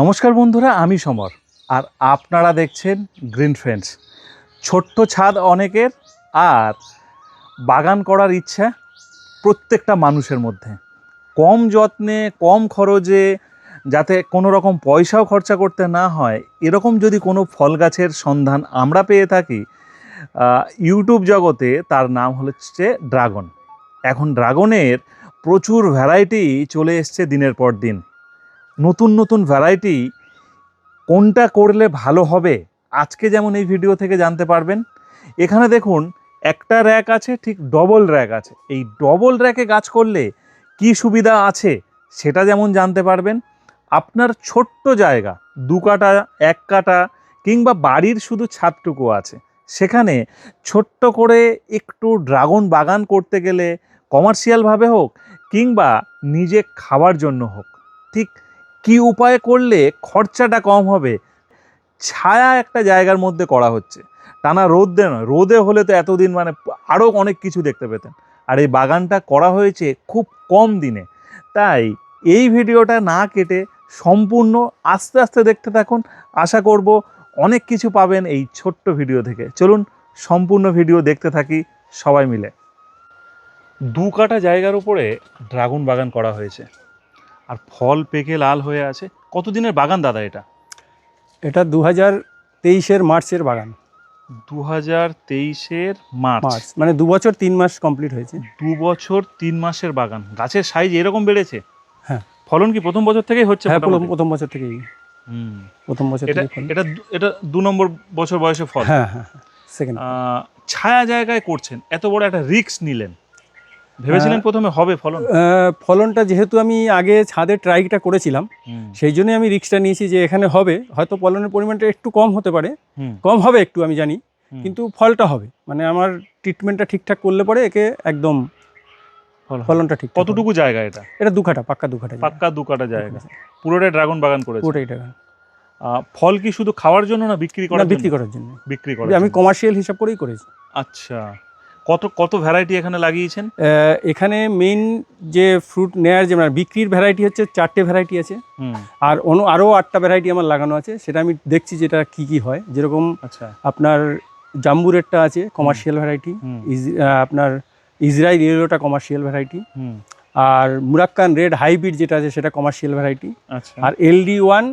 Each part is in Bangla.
নমস্কার বন্ধুরা, আমি সমর। আর আপনারা দেখছেন গ্রিন ফ্রেন্ডস ছোট্ট ছাদ অনেকের আর বাগান করার ইচ্ছা প্রত্যেকটা মানুষের মধ্যে। কম যত্নে, কম খরচে, যাতে কোনো রকম পয়সাও খরচা করতে না হয়, এরকম যদি কোনো ফল গাছের সন্ধান আমরা পেয়ে থাকি ইউটিউব জগতে তার নাম হচ্ছে ড্রাগন। এখন ড্রাগনের প্রচুর ভ্যারাইটি চলে এসছে দিনের পর দিন। নতুন নতুন ভ্যারাইটি কোনটা করলে ভালো হবে? আজকে যেমন এই ভিডিও থেকে জানতে পারবেন। এখানে দেখুন, একটা র্যাক আছে, ঠিক ডবল র্যাক আছে। এই ডবল র্যাকে গাছ করলে কি সুবিধা আছে সেটা যেমন জানতে পারবেন। আপনার ছোট্ট জায়গা, দু কাটা, এক কাটা, কিংবা বাড়ির শুধু ছাদটুকু আছে। সেখানে ছোট্ট করে একটু ড্রাগন বাগান করতে গেলে কমার্শিয়ালভাবে হোক, কিংবা নিজে খাওয়ার জন্য হোক, ঠিক কি উপায়ে করলে খরচাটা কম হবে? ছায়া একটা জায়গার মধ্যে করা হচ্ছে। টানা রোদে নয়, রোদে হলে তো এতদিন মানে আরও অনেক কিছু দেখতে পেতেন। আর এই বাগানটা করা হয়েছে খুব কম দিনে। তাই এই ভিডিওটা না কেটে সম্পূর্ণ আস্তে আস্তে দেখতে থাকুন। আশা করব অনেক কিছু পাবেন এই ছোট্ট ভিডিও থেকে। চলুন সম্পূর্ণ ভিডিও দেখতে থাকি সবাই মিলে। দু কাটা জায়গার উপরে ড্রাগন বাগান করা হয়েছে। আর ফল পেকে লাল হয়ে আছে। কতদিনের বাগান দাদা এটা? এটা দু হাজার তেইশের মার্চের বাগান। দু হাজার তেইশের মার্চ। মার্চ মানে দু বছর তিন মাস কমপ্লিট হয়েছে। দু বছর তিন মাসের বাগান। গাছের সাইজ এরকম বেড়েছে? হ্যাঁ। ফলন কি প্রথম বছর থেকেই হচ্ছে হ্যাঁ প্রথম মোটামুটি? প্রথম বছর থেকেই। হুম। প্রথম বছর এটা ফল। এটা দু- এটা দু নম্বর বছর বয়সে ফল। হ্যাঁ হ্যাঁ সেকেন্ড আহ, ছায়া জায়গায় করছেন। এত বড় একটা রিস্ক নিলেন। ভেবেছিলেন। প্রথমে হবে ফলন? ফলনটা যেহেতু আমি আগে ছাদে ট্রাইটা করেছিলাম সেই জন্যই আমি রিক্সটা নিয়েছি যে এখানে হবে। হয়তো ফলনের পরিমাণটা একটু কম হতে পারে। কম হবে একটু আমি জানি। কিন্তু ফলটা হবে। মানে আমার ট্রিটমেন্টটা ঠিকঠাক করলে পরে একে একদম ফলনটা ঠিক কতটুকু জায়গা এটা? এটা দু কাটা পাক্কা দু কাটা পাক্কা দু কাটা জায়গা। পুরোটাই ড্রাগন বাগান করে পুরোটাই আহ, ফল কি শুধু খাওয়ার জন্য না বিক্রি করার বিক্রি করার জন্য। বিক্রি করার আমি কমার্শিয়াল হিসাব করেই করেছি। আচ্ছা। কত কত ভ্যারাইটি এখানে লাগিয়েছেন? এখানে মেইন যে ফ্রুট নেয়ার যে মানে বিক্রির ভ্যারাইটি হচ্ছে চারটে ভ্যারাইটি আছে। আর অন্য আরও আটটা ভ্যারাইটি আমার লাগানো আছে সেটা আমি দেখছি যেটা কি কি হয়। যেরকম আচ্ছা। আপনার জাম্বুরেরটা আছে কমার্শিয়াল ভ্যারাইটি আপনার ইসরায়েল ইয়েলোটা কমার্শিয়াল ভ্যারাইটি আর মুরাক্কান রেড হাইব্রিড যেটা আছে সেটা কমার্শিয়াল ভ্যারাইটি আচ্ছা। আর এলডি ওয়ান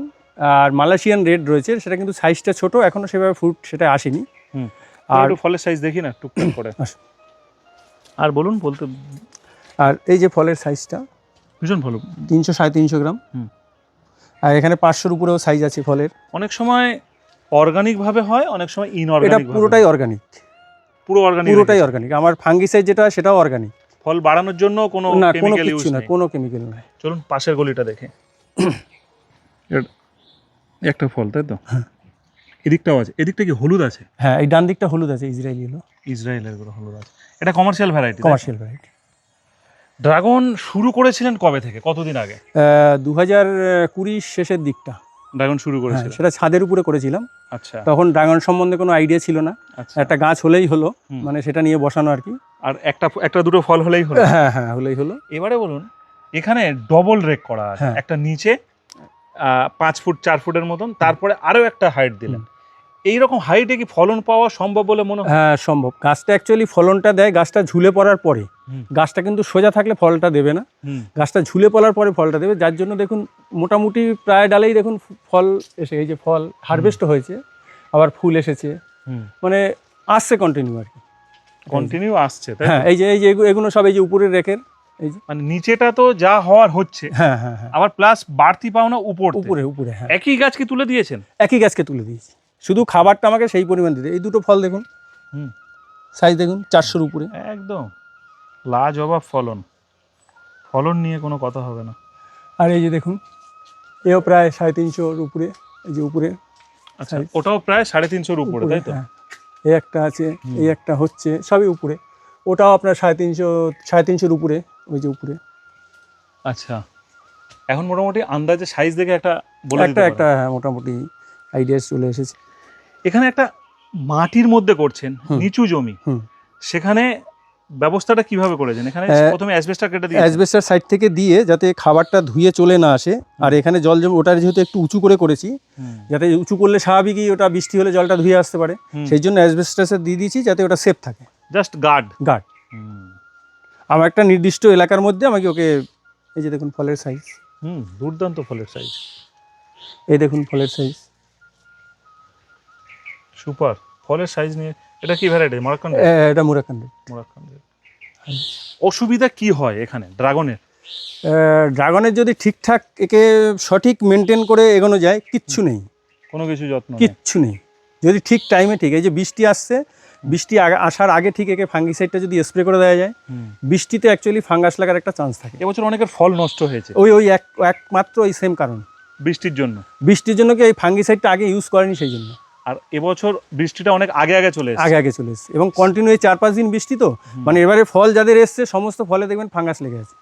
আর মালয়েশিয়ান রেড রয়েছে সেটা কিন্তু সাইজটা ছোট এখনও সেভাবে ফ্রুট সেটা আসেনি। আর ফলের সাইজ দেখি না টুকটুক করে। আর বলুন বলতে আর এই যে ফলের সাইজটা ভীষণ ভালো তিনশো সাড়ে তিনশো গ্রাম। হুম। আর এখানে পাঁচশোর উপরেও সাইজ আছে ফলের। অনেক সময় অর্গানিক ভাবে হয় অনেক সময় এটা পুরোটাই অর্গানিক পুরো অর্গানিক পুরোটাই অর্গানিক আমার ফাঙ্গিসাইড যেটা সেটাও অর্গানিক ফল বাড়ানোর জন্য কোনো না কোনো কিছু না কোনো কেমিক্যাল নাই। চলুন পাশের গলিটা দেখে। একটা ফল তাই তো? এদিকটাও আছে। এদিকটা কি হলুদ আছে? হ্যাঁ এই ডান দিকটা হলুদ আছে ইসরায়েলি হলো। ইসরায়েলেরগুলো হলুদ আছে। এটা commercial variety commercial variety dragon শুরু করেছিলেন কবে থেকে? কতদিন আগে? দু হাজার কুড়ির শেষের দিকটা। ড্রাগন শুরু হ্যাঁ করেছিলেন। সেটা ছাদের উপরে করেছিলাম। আচ্ছা। তখন ড্রাগন সম্বন্ধে কোনো আইডিয়া ছিল না। আচ্ছা। একটা গাছ হলেই হলো মানে সেটা নিয়ে বসানো আর কি। আর একটা একটা দুটো ফল হলেই হলো? হ্যাঁ হ্যাঁ হলেই হলো। এবারে বলুন এখানে ডবল রেক করা আছে। হ্যাঁ। একটা নিচে পাঁচ ফুট চার ফুটের মতন। তারপরে আরও একটা হাইট দিলেন। এইরকম হাইটে কি ফলন পাওয়া সম্ভব বলে মনে হয়? হ্যাঁ সম্ভব। গাছটা অ্যাকচুয়ালি ফলনটা দেয় গাছটা ঝুলে পড়ার পরে। গাছটা কিন্তু সোজা থাকলে ফলটা দেবে না। গাছটা ঝুলে পড়ার পরে ফলটা দেবে। যার জন্য দেখুন মোটামুটি প্রায় ডালেই দেখুন ফল এসে এই যে ফল হারভেস্ট হয়েছে আবার ফুল এসেছে। মানে আসছে কন্টিনিউ আর কি। কন্টিনিউ আসছে হ্যাঁ এই যে এই যে এগু- এগুলো সব এই যে উপরের রেখের। মানে নিচেটা তো যা হওয়ার হচ্ছে হ্যাঁ হ্যাঁ হ্যাঁ। আবার প্লাস বাড়তি পাওনা উপর উপরে উপরে হ্যাঁ। একই গাছ কি তুলে দিয়েছেন? একই গাছকে তুলে দিয়েছি। শুধু খাবারটা আমাকে সেই পরিমাণ দিতে। এই দুটো ফল দেখুন। হুম। সাইজ দেখুন চারশোর উপরে। একদম। লাজ লাজবাব ফলন। ফলন নিয়ে কোনো কথা হবে না। আর এই যে দেখুন এও প্রায় সাড়ে তিনশোর উপরে এই যে উপরে। আচ্ছা ওটাও প্রায় সাড়ে তিনশোর উপরে তাই তো? হ্যাঁ। এই একটা আছে এই একটা হচ্ছে সবই উপরে। ওটাও আপনার সাড়ে তিনশো সাড়ে তিনশোর উপরে ওই যে উপরে। আচ্ছা। এখন মোটামুটি আন্দাজে সাইজ দেখে একটা বলে একটা একটা হ্যাঁ, মোটামুটি আইডিয়া চলে এসেছে। এখানে একটা মাটির মধ্যে করছেন। নিচু জমি। সেখানে ব্যবস্থাটা কীভাবে করেছেন? এখানে প্রথমে অ্যাসবেস্টার কেটে দিয়ে অ্যাসবেস্টার সাইড থেকে দিয়ে যাতে খাবারটা ধুয়ে চলে না আসে আর এখানে জল জমে ওটা যেহেতু একটু উঁচু করে করেছি যাতে উঁচু করলে স্বাভাবিকই ওটা বৃষ্টি হলে জলটা ধুয়ে আসতে পারে। সেই জন্য অ্যাসবেস্টাসের দিয়ে দিয়েছি যাতে ওটা সেফ থাকে। জাস্ট গার্ড গার্ড আমার একটা নির্দিষ্ট এলাকার মধ্যে আমাকে ওকে এই যে দেখুন ফলের সাইজ হুম দুর্দান্ত ফলের সাইজ এই দেখুন ফলের সাইজ সুপার ফলের সাইজ নিয়ে এটা কি ভ্যারাইটি মরাক্কান এটা মুরাকান মরাক্কান অসুবিধা কি হয় এখানে ড্রাগনের ড্রাগনের যদি ঠিকঠাক একে সঠিক মেনটেন করে এগোনো যায় কিচ্ছু নেই। কোনো কিছু যত্ন কিচ্ছু নেই। যদি ঠিক টাইমে ঠিক এই যে বৃষ্টি আসছে বৃষ্টি আসার আগে ঠিক একে ফাঙ্গিসাইডটা যদি স্প্রে করে দেওয়া যায় বৃষ্টিতে অ্যাকচুয়ালি ফাঙ্গাস লাগার একটা চান্স থাকে। এবছর অনেকের ফল নষ্ট হয়েছে। ওই ওই এক একমাত্র ওই সেম কারণ। বৃষ্টির জন্য। বৃষ্টির জন্য কি এই ফাঙ্গিসাইডটা আগে ইউজ করেনি সেই জন্য। আর এবছর বৃষ্টিটা অনেক আগে আগে চলে আগে আগে চলে এসছে। এবং কন্টিনিউ চার পাঁচ দিন বৃষ্টি তো। মানে এবারে ফল যাদের এসছে সমস্ত ফলে দেখবেন ফাঙ্গাস লেগে আছে।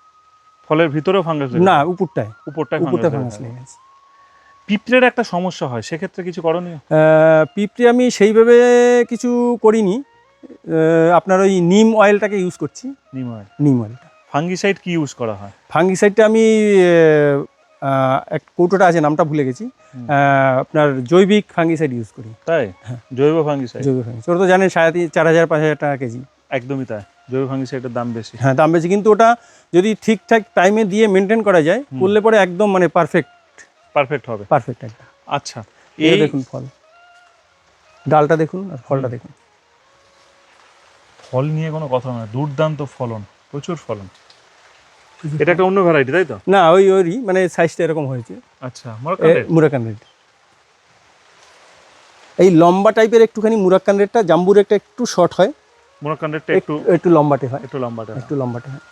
ফলের ভিতরেও ফাঙ্গাস না উপরটায়। উপরটায় উপরটা ফাঙ্গাস ফাঙ্গাস লেগে আছে। পিঁপড়ের একটা সমস্যা হয় সেক্ষেত্রে কিছু করণীয়? পিঁপড়ে আমি সেইভাবে কিছু করিনি। আপনার ওই নিম অয়েলটাকে ইউজ করছি। নিম অয়েল নিম অয়েলটা ফাঙ্গিসাইড কি ইউজ করা হয়? ফাঙ্গিসাইডটা আমি এক কৌটোটা আছে নামটা ভুলে গেছি। আপনার জৈবিক ফাঙ্গিসাইড ইউজ করি। তাই? হ্যাঁ। জৈব ফাঙ্গিসাইড? জৈব ফাঙ্গিসাইড। ওটা তো জানেন সাড়ে তিন চার হাজার পাঁচ হাজার টাকা কেজি। একদমই তাই। জৈব ফাঙ্গিসাইডের দাম বেশি। হ্যাঁ দাম বেশি। কিন্তু ওটা যদি ঠিকঠাক টাইমে দিয়ে মেনটেন করা যায় করলে পরে একদম মানে পারফেক্ট পারফেক্ট হবে। পারফেক্ট একটা। আচ্ছা এই দেখুন ফল। ডালটা দেখুন আর ফলটা দেখুন। ফল নিয়ে কোনো কথা নয় দুর্দান্ত ফলন প্রচুর ফলন। এটা একটা অন্য ভ্যারাইটি তাই তো? না ওই ওরই মানে সাইজটা এরকম হয়েছে। আচ্ছা মুরাকান রেড এই লম্বা টাইপের একটুখানি মুরাক্কান রেডটা জাম্বু রেডটা একটু শর্ট হয়। মরক্কান রেডটা একটু একটু একটু লম্বাটে হয়। একটু লম্বাটা একটু লম্বাটে হয়।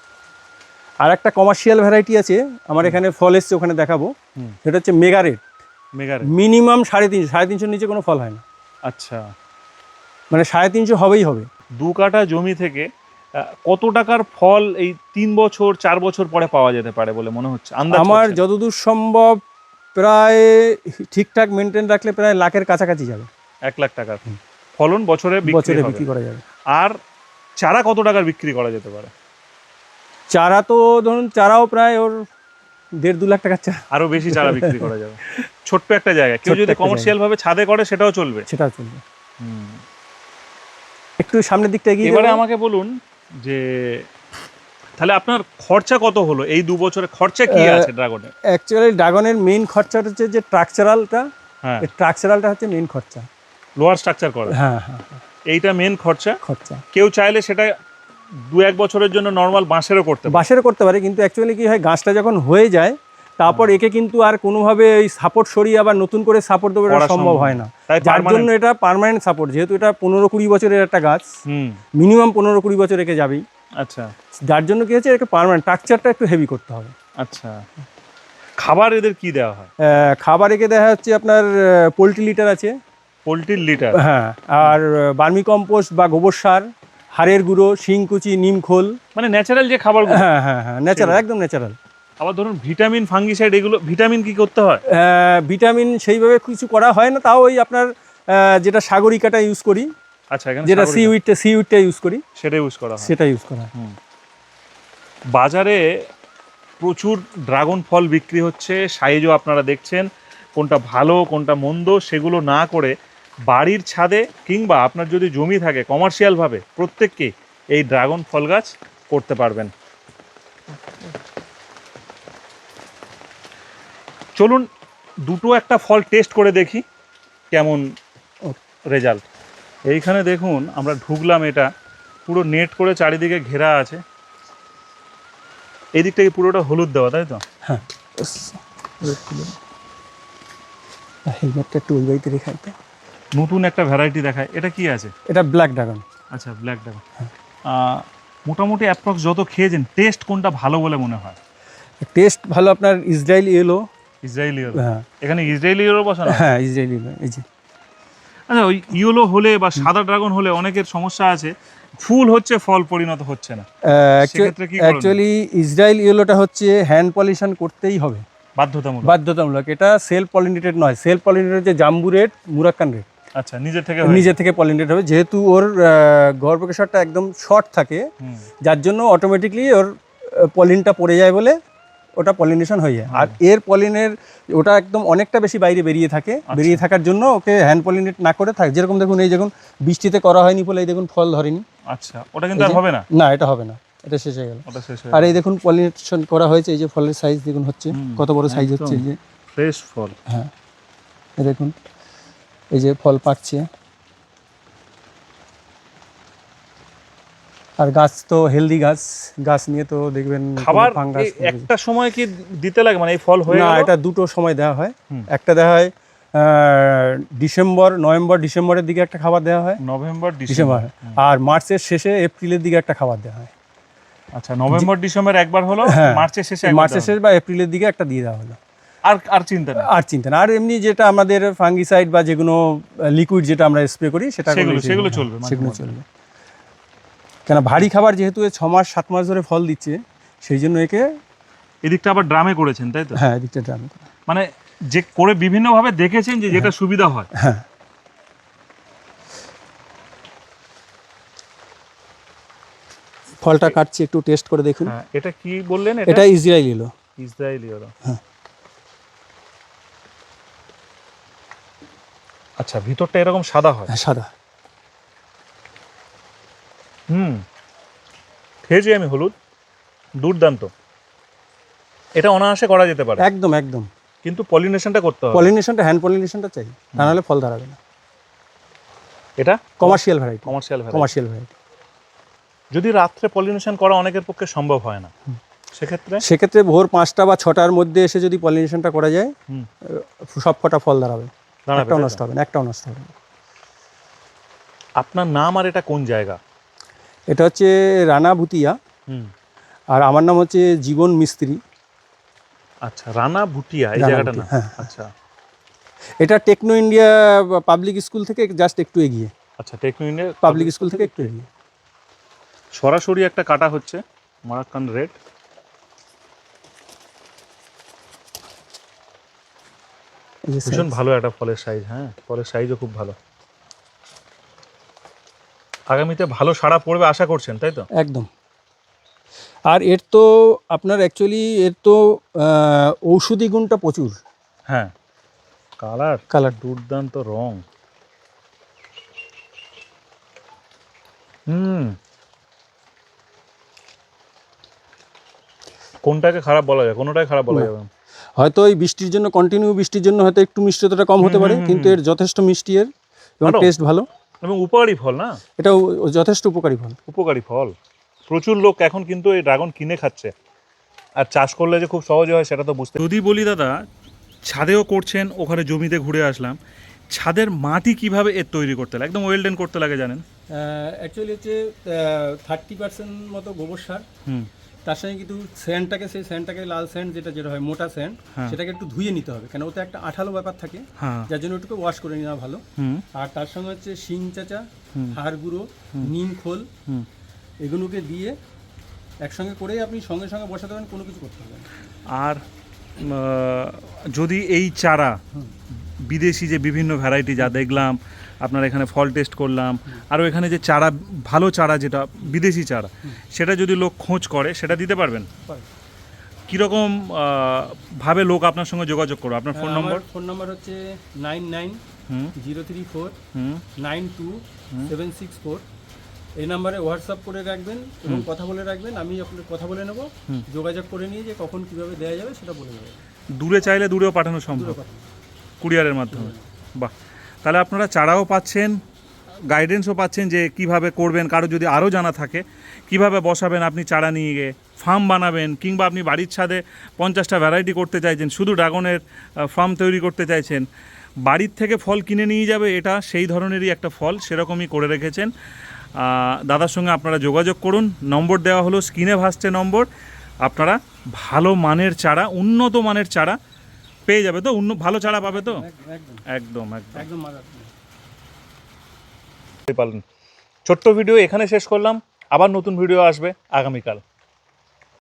আর একটা কমার্শিয়াল ভ্যারাইটি আছে আমার এখানে ফল এসছে ওখানে দেখাবো। সেটা হচ্ছে মেগা রেড মেগা মিনিমাম সাড়ে তিনশো সাড়ে তিনশোর নিচে কোনো ফল হয় না। আচ্ছা। মানে সাড়ে তিনশো হবেই হবে। দু কাঠা জমি থেকে কত টাকার ফল এই তিন বছর চার বছর পরে পাওয়া যেতে পারে বলে মনে হচ্ছে? আমার যতদূর সম্ভব প্রায় ঠিকঠাক মেনটেন রাখলে প্রায় লাখের কাছাকাছি যাবে। এক লাখ টাকার। ফলন বছরে বছরে বিক্রি করা যাবে। আর চারা কত টাকার বিক্রি করা যেতে পারে? চারা তো ধরুন চারাও প্রায় ওর দেড় দু লাখ টাকার চারা। আরও বেশি চারা বিক্রি করা যাবে। ছোট্ট একটা জায়গা কেউ যদি কমার্শিয়াল ভাবে ছাদে করে সেটাও চলবে। সেটাও চলবে। একটু সামনের দিকটা এগিয়ে এবারে আমাকে বলুন যে তাহলে আপনার খরচা কত হলো? এই দু বছরে খরচা কি আছে ড্রাগনের? অ্যাকচুয়ালি ড্রাগনের মেইন খরচাটা হচ্ছে যে স্ট্রাকচারালটা হ্যাঁ। স্ট্রাকচারালটা হচ্ছে মেইন খরচা। লোয়ার স্ট্রাকচার করা। হ্যাঁ হ্যাঁ। হ্যাঁ, এইটা মেন খরচা। খরচা। কেউ চাইলে সেটা দু এক বছরের জন্য নর্মাল বাঁশেরও করতে বাঁশেরও করতে পারে কিন্তু অ্যাকচুয়ালি কি হয় গাছটা যখন হয়ে যায় তারপর একে কিন্তু আর কোনোভাবে ওই সাপোর্ট সরিয়ে আবার নতুন করে সাপোর্ট দেবে এটা সম্ভব হয় না। যার জন্য এটা পারমানেন্ট সাপোর্ট যেহেতু এটা পনেরো কুড়ি বছরের একটা গাছ হুম। মিনিমাম পনেরো কুড়ি বছর রেখে যাবেই আচ্ছা। যার জন্য কি হচ্ছে একে পার্মানেন্ট স্ট্রাকচারটা একটু হেভি করতে হবে। আচ্ছা। খাবার এদের কি দেওয়া হয়? খাবার একে দেখা হচ্ছে আপনার পোলট্রি লিটার আছে। পোলট্রির লিটার হ্যাঁ আর বার্মি কম্পোস্ট বা গোবর সার। হাড়ের গুঁড়ো শিংকুচি নিম খোল। মানে ন্যাচারাল যে খাবার হ্যাঁ হ্যাঁ হ্যাঁ ন্যাচারাল একদম ন্যাচারাল আবার ধরুন ভিটামিন ফাঙ্গিসাইড এগুলো ভিটামিন কি করতে হয়? ভিটামিন সেইভাবে কিছু করা হয় না তাও ওই আপনার যেটা সাগরিকাটা ইউজ করি আচ্ছা এখানে যেটা সি উইডটা সি উইডটা ইউজ করি সেটা ইউজ করা হয়। সেটা ইউজ করা হয়। বাজারে প্রচুর ড্রাগন ফল বিক্রি হচ্ছে সাইজও আপনারা দেখছেন কোনটা ভালো কোনটা মন্দ সেগুলো না করে বাড়ির ছাদে কিংবা আপনার যদি জমি থাকে কমার্শিয়ালভাবে প্রত্যেককে এই ড্রাগন ফল গাছ করতে পারবেন। চলুন দুটো একটা ফল টেস্ট করে দেখি কেমন রেজাল্ট। এইখানে দেখুন আমরা ঢুকলাম এটা, পুরো নেট করে চারিদিকে ঘেরা আছে। এই দিকটা কি পুরোটা হলুদ দেওয়া, তাই তো? হ্যাঁ। হেলমেটটা একটু ওই বাড়িতে রেখে নতুন একটা ভ্যারাইটি দেখায়। এটা কি আছে? এটা ব্ল্যাক ড্রাগন আচ্ছা ব্ল্যাক ড্রাগন মোটামুটি অ্যাপ্রক্স যত খেয়েছেন টেস্ট কোনটা ভালো বলে মনে হয়? টেস্ট ভালো আপনার ইসরায়েল এলো ইসরায়েলি ইয়েলো হ্যাঁ। এখানে ইসরায়েলি ইয়েলো বসানো হ্যাঁ ইসরায়েল এলো এই যে। আচ্ছা ওই ইয়েলো হলে বা সাদা ড্রাগন হলে অনেকের সমস্যা আছে। ফুল হচ্ছে ফল পরিণত হচ্ছে না। কি অ্যাকচুয়ালি ইসরায়েল ইয়েলোটা হচ্ছে হ্যান্ড পলিউশন করতেই হবে। বাধ্যতামূলক। বাধ্যতামূলক। এটা সেলফ পলিনেটেড নয়। সেলফ পলিনেটেড যে জাম্বু রেড মুরাক্কান রেড। আচ্ছা নিজে থেকে নিজে থেকে পলিনেট হবে। যেহেতু ওর গর্ভকেশরটা একদম শর্ট থাকে যার জন্য অটোমেটিকলি ওর পলিনটা পড়ে যায় বলে ওটা পলিনেশন হয়ে যায়। আর এর পলিনের ওটা একদম অনেকটা বেশি বাইরে বেরিয়ে থাকে। বেরিয়ে থাকার জন্য ওকে হ্যান্ড পলিনেট না করে থাকে। যেরকম দেখুন এই দেখুন বৃষ্টিতে করা হয়নি বলে এই দেখুন ফল ধরেনি। আচ্ছা ওটা কিন্তু হবে না? না এটা হবে না। এটা শেষ হয়ে গেল। আর এই দেখুন পলিনেশন করা হয়েছে। এই যে ফলের সাইজ দেখুন হচ্ছে কত বড় সাইজ হচ্ছে এই যে। ফ্রেশ ফল। হ্যাঁ। দেখুন। এই যে ফল পাকছে। আর গাছ তো হেলদি গাছ গাছ নিয়ে তো দেখবেন খাবার একটা সময় কি দিতে লাগে? মানে এই ফল হয়ে না এটা দুটো সময় দেওয়া হয়। একটা দেওয়া হয় ডিসেম্বর নভেম্বর ডিসেম্বরের দিকে একটা খাবার দেওয়া হয়। নভেম্বর ডিসেম্বর আর মার্চের শেষে এপ্রিলের দিকে একটা খাবার দেওয়া হয়। আচ্ছা নভেম্বর ডিসেম্বর একবার হলো হ্যাঁ। মার্চের শেষে মার্চের শেষ বা এপ্রিলের দিকে একটা দিয়ে দেওয়া হলো। আর আর চিন্তা নেই। আর চিন্তা না আর এমনি যেটা আমাদের ফাঙ্গিসাইড বা যেগুলো লিকুইড যেটা আমরা স্প্রে করি সেটা সেগুলো- সেগুলো হ্যাঁ, চলবে সেগুলো চলবে। কেন ভারী খাবার যেহেতু ছ মাস সাত মাস ধরে ফল দিচ্ছে সেই জন্য একে এদিকটা আবার ড্রামে করেছেন তাই তো? হ্যাঁ এদিকটা ড্রামে মানে যে করে বিভিন্নভাবে দেখেছেন যে যেটা সুবিধা হয়। হ্যাঁ। ফলটা কাটছি একটু টেস্ট করে দেখুন। হ্যাঁ এটা কি বললেন এটা? ইসরায়েল এলো। ইসরায়েলি ওরা হ্যাঁ। আচ্ছা ভিতরটা এরকম সাদা হয়? হ্যাঁ, সাদা। হুম খেয়েছি আমি হলুদ দুর্দান্ত। এটা অনায়াসে করা যেতে পারে। একদম একদম। কিন্তু পলিনেশনটা করতে হবে। পলিনেশনটা হ্যান্ড পলিনেশনটা চাই তা নাহলে ফল দাঁড়াবে না। এটা? Commercial variety commercial commercial variety যদি রাত্রে পলিনেশন করা অনেকের পক্ষে সম্ভব হয় না সেক্ষেত্রে? সেক্ষেত্রে ভোর পাঁচটা বা ছটার মধ্যে এসে যদি পলিনেশনটা করা যায় সব কটা ফল দাঁড়াবে একটাও তাই তো? নষ্ট হবে না একটাও নষ্ট হবে না। আপনার নাম আর এটা কোন জায়গা? এটা হচ্ছে রানা ভুতিয়া হুম। আর আমার নাম হচ্ছে জীবন মিস্ত্রি। আচ্ছা রানা ভুটিয়া এই জায়গাটা না হ্যাঁ। আচ্ছা। এটা টেকনো ইন্ডিয়া পাবলিক স্কুল থেকে জাস্ট একটু এগিয়ে। আচ্ছা টেকনো ইন্ডিয়া পাবলিক স্কুল থেকে একটু এগিয়ে। সরাসরি একটা কাটা হচ্ছে মারাক্কান রেড এই যে ভীষণ ভালো একটা ফলের সাইজ হ্যাঁ? ফলের সাইজও খুব ভালো। আগামীতে ভালো সাড়া পড়বে আশা করছেন তাই তো? একদম। আর এর তো আপনার অ্যাকচুয়ালি এর তো ঔষধি গুণটা প্রচুর। হ্যাঁ। কালার? কালার দুর্দান্ত রং। হুম। কোনটাকে খারাপ বলা যায়? কোনোটাই খারাপ বলা যাবে না। হয়তো এই বৃষ্টির জন্য কন্টিনিউ বৃষ্টির জন্য হয়তো একটু মিষ্টতাটা কম হতে পারে কিন্তু এর যথেষ্ট মিষ্টি এর এবং টেস্ট ভালো। এবং উপকারী ফল না? এটাও যথেষ্ট উপকারী ফল। উপকারী ফল। প্রচুর লোক এখন কিন্তু এই ড্রাগন কিনে খাচ্ছে। আর চাষ করলে যে খুব সহজ হয় সেটা তো বুঝতে যদি বলি দাদা ছাদেও করছেন ওখানে জমিতে ঘুরে আসলাম। ছাদের মাটি কীভাবে এর তৈরি করতে লাগে? একদম ওয়েলডেন করতে লাগে জানেন। অ্যাকচুয়ালি হচ্ছে থার্টি পার্সেন্ট মতো গোবর সার। হুম। তার সঙ্গে কিন্তু স্যান্ডটাকে সেই স্যান্ডটাকে লাল স্যান্ড যেটা যেটা হয় মোটা স্যান্ড হ্যাঁ। সেটাকে একটু ধুয়ে নিতে হবে। কেন ওতে একটা আঠালো ব্যাপার থাকে হ্যাঁ। যার জন্য একটু ওয়াশ করে নেওয়া ভালো। আর তার সঙ্গে হচ্ছে শিং চাচা হাড় গুঁড়ো নিম খোল এগুলোকে দিয়ে একসঙ্গে করেই আপনি সঙ্গে সঙ্গে বসাতে পারেন কোনো কিছু করতে হবে। আর যদি এই চারা বিদেশি যে বিভিন্ন ভ্যারাইটি যা দেখলাম আপনার এখানে ফল টেস্ট করলাম। আরও এখানে যে চারা ভালো চারা যেটা বিদেশি চারা সেটা যদি লোক খোঁজ করে সেটা দিতে পারবেন? কীরকম ভাবে লোক আপনার সঙ্গে যোগাযোগ করবে? আপনার ফোন নম্বর ফোন নম্বর হচ্ছে nine nine zero three four nine two seven six four এই নাম্বারে হোয়াটসঅ্যাপ করে রাখবেন এবং কথা বলে রাখবেন। আমি আপনার কথা বলে নেব। যোগাযোগ করে নিয়ে যে কখন কীভাবে দেওয়া যাবে সেটা বলে দেবো দূরে চাইলে দূরেও পাঠানো সম্ভব। কুরিয়ারের মাধ্যমে। বাহ। তাহলে আপনারা চারাও পাচ্ছেন গাইডেন্সও পাচ্ছেন যে কীভাবে করবেন, কারও যদি আরও জানা থাকে, কীভাবে বসাবেন আপনি চারা নিয়ে গিয়ে ফার্ম বানাবেন, কিংবা আপনি বাড়ির ছাদে পঞ্চাশটা ভ্যারাইটি করতে চাইছেন, শুধু ড্রাগনের ফার্ম তৈরি করতে চাইছেন, বাড়ির থেকে ফল কিনে নিয়ে যাবে, এটা সেই ধরনেরই একটা ফল, সেরকমই করে রেখেছেন। দাদার সঙ্গে আপনারা যোগাযোগ করুন, নম্বর দেওয়া হলো, স্ক্রিনে ভাসছে নম্বর, আপনারা ভালো মানের চারা, উন্নত মানের চারা পেয়ে যাবে তো? অন্য ভালো চারা পাবে তো? একদম একদম। পালন। ছোট্ট ভিডিও এখানে শেষ করলাম। আবার নতুন ভিডিও আসবে আগামীকাল।